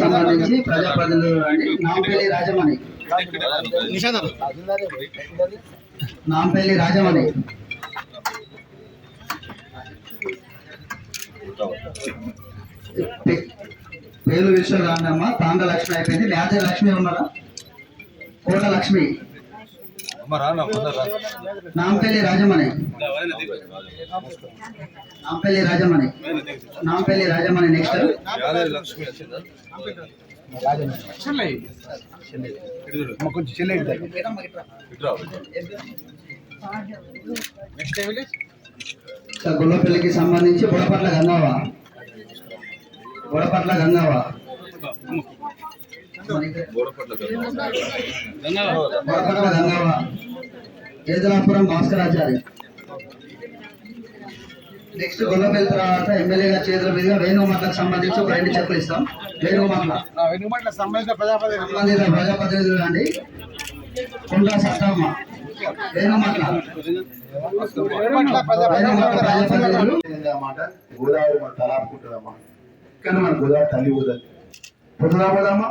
సంబంధించి ప్రజాప్రతినిధులు అండి నాంపల్లి రాజమణి నాంపల్లి రాజమణి పే- పేరు విషయం రాండమ్మ. తాండ లక్ష్మి అయిపోయింది. లేత లక్ష్మి ఉన్నారా? కోట లక్ష్మి. నాంపల్లి రాజమణి నాంపల్లి రాజమణి నాంపల్లి రాజమణి నెక్స్ట్ గుల్లపల్లికి సంబంధించి బుడపట్ల గంగావా బుడపట్ల గంగావా బుడపట్ల గంగావా ఏదలాపురం భాస్కరాచారి. నెక్స్ట్ గొల్లపల్లి తర్వాత ఎమ్మెల్యే గారి చేతుల మీదుగా వేణుమాటలకు సంబంధించి ఒక రెండు చెప్పులు ఇస్తాం. వేణుమాటల వెనుకబడిన సంబంధిత ప్రజాప్రతినిధులు అండి కుండ్రా సత్తమ్మ. వేణుమాటల వేణుమాటల ప్రజాప్రతినిధులు. గోదావరి మన తలాపుకుంటుందమ్మా కానీ మన గోదావరి తల్లి పోతుంది పోతుందా పోదమ్మా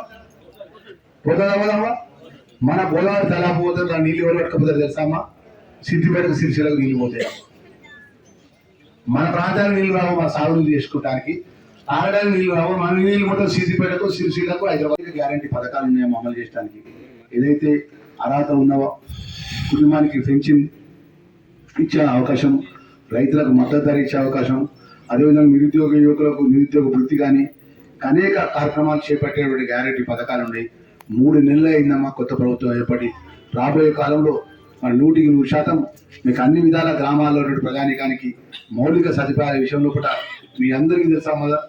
పోతుందా మన గోదావరి తలా పోతుంది దాని నీళ్ళు ఎవరు పట్టుకపోతారు తెలుసామా అమ్మా? సిద్దిపేటకు సిరిసిలకు నీళ్ళు పోతాయి. మన ప్రాంతానికి నీళ్ళు రావు మన సాగులు చేసుకోవడానికి తాగడానికి నీళ్ళు రావు మన నీళ్ళు మొత్తం సిద్దిపేటకు సిరిసిలకు హైదరాబాద్ గ్యారంటీ పథకాలు ఉన్నాయి అమలు చేయడానికి ఏదైతే అర్హత ఉన్నవో కుటుంబానికి పెన్షన్ ఇచ్చే అవకాశం రైతులకు మద్దతు ధర ఇచ్చే అవకాశం అదేవిధంగా నిరుద్యోగ యువకులకు నిరుద్యోగ వృత్తి కానీ అనేక కార్యక్రమాలు చేపట్టేటువంటి గ్యారెంటీ పథకాలు ఉన్నాయి. మూడు నెలలు అయిందమ్మా కొత్త ప్రభుత్వం ఏర్పడి. రాబోయే కాలంలో మన నూటికి నూరు శాతం మీకు అన్ని విధాల గ్రామాల్లో ప్రజానికానికి మౌలిక సదుపాయాల విషయంలో కూడా మీ అందరికీ తెలుసా కదా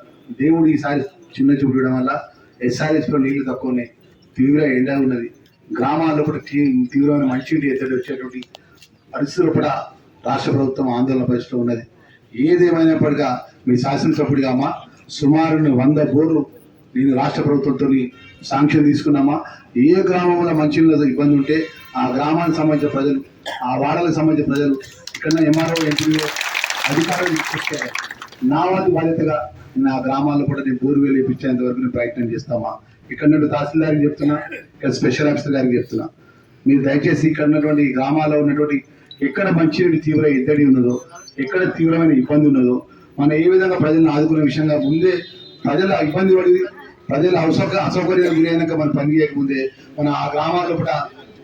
దేవుడు ఈసారి చిన్న చూడడం వల్ల ఎస్ఆర్ఎస్లో నీళ్ళు తక్కువ ఉన్నాయి. తీవ్ర ఎండ ఉన్నది. గ్రామాల్లో కూడా తీ- తీవ్రమైన మంచినీటి ఎత్తడి వచ్చేటువంటి పరిస్థితులు కూడా రాష్ట్ర ప్రభుత్వం ఆందోళన పరిస్థితిలో ఉన్నది. ఏదేమైనప్పటికీ మీ శాసనసభ్యుడిగా అమ్మా సుమారు వంద బోర్లు నేను రాష్ట్ర ప్రభుత్వంతో శాంక్షన్ తీసుకున్నామా? ఏ గ్రామంలో మంచినీళ్ళ ఇబ్బంది ఉంటే ఆ గ్రామానికి సంబంధించిన ప్రజలు ఆ వాడలకు సంబంధించిన ప్రజలు ఇక్కడ ఎంఆర్ఓ ఎంపీఓ అధికారులు తీసుకొచ్చారు నా వంతు బాధ్యతగా నా గ్రామాల్లో కూడా నేను బోరు వేలు వరకు నేను ప్రయత్నం చేస్తామా? ఇక్కడ నుండి తహసీల్దార్కి చెప్తున్నా ఇక్కడ స్పెషల్ ఆఫీసర్ గారికి చెప్తున్నా. మీరు దయచేసి ఇక్కడ ఉన్నటువంటి గ్రామాల్లో ఉన్నటువంటి ఎక్కడ మంచినీటి తీవ్ర ఎద్దడి ఉన్నదో ఎక్కడ తీవ్రమైన ఇబ్బంది ఉన్నదో మనం ఏ విధంగా ప్రజలను ఆదుకునే విషయంగా ముందే ప్రజల ఇబ్బంది పడి ప్రజల అసౌక అసౌకర్యాలు గురైనాక మనం పని చేయకముందే మన ఆ గ్రామాల్లో కూడా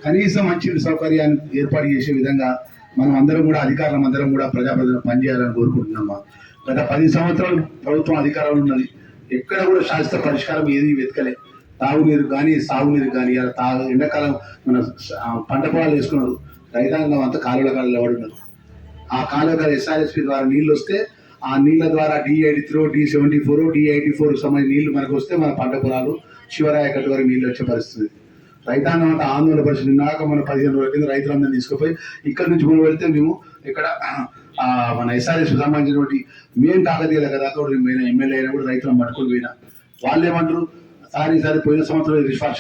కనీసం మంచి సౌకర్యాన్ని ఏర్పాటు చేసే విధంగా మనం అందరం కూడా అధికారులం అందరం కూడా ప్రజాప్రతినిధులు పనిచేయాలని కోరుకుంటున్నామా గత పది సంవత్సరాలు ప్రభుత్వం అధికారంలో ఉన్నది. ఎక్కడ కూడా శాశ్వత పరిష్కారం ఏది వెతకలే. తాగునీరు కానీ సాగునీరు కానీ అలా తాగు ఎండాకాలం మన పంట పొలాలు వేసుకున్నారు. రైతాంగం అంతా కాలువల కాలంలో ఉన్నారు ఆ కాలువ ఎస్ఆర్ఎస్పి ద్వారా నీళ్ళు వస్తే ఆ నీళ్ళ ద్వారా DID through D seventy four D four సంబంధించిన నీళ్ళు మనకు వస్తే మన పంట పొలాలు శివరాయకట్టు వరకు నీళ్ళు వచ్చే పరిస్థితి. రైతాంగం అంతా ఆందోళన పరిస్థితి. నిన్నాక మన పదిహేను రోజుల కింద రైతులందరినీ తీసుకుపోయి ఇక్కడ నుంచి మనం వెళ్తే మేము ఇక్కడ మన ఎస్ఆర్ఎస్ సంబంధించినటువంటి మేము కాకతీయాల కదా మేము ఎమ్మెల్యే అయినా కూడా రైతులను పట్టుకొని పోయినా. వాళ్ళు ఏమంటారు సార్ ఈసారి పోయిన సంవత్సరం రిఫా-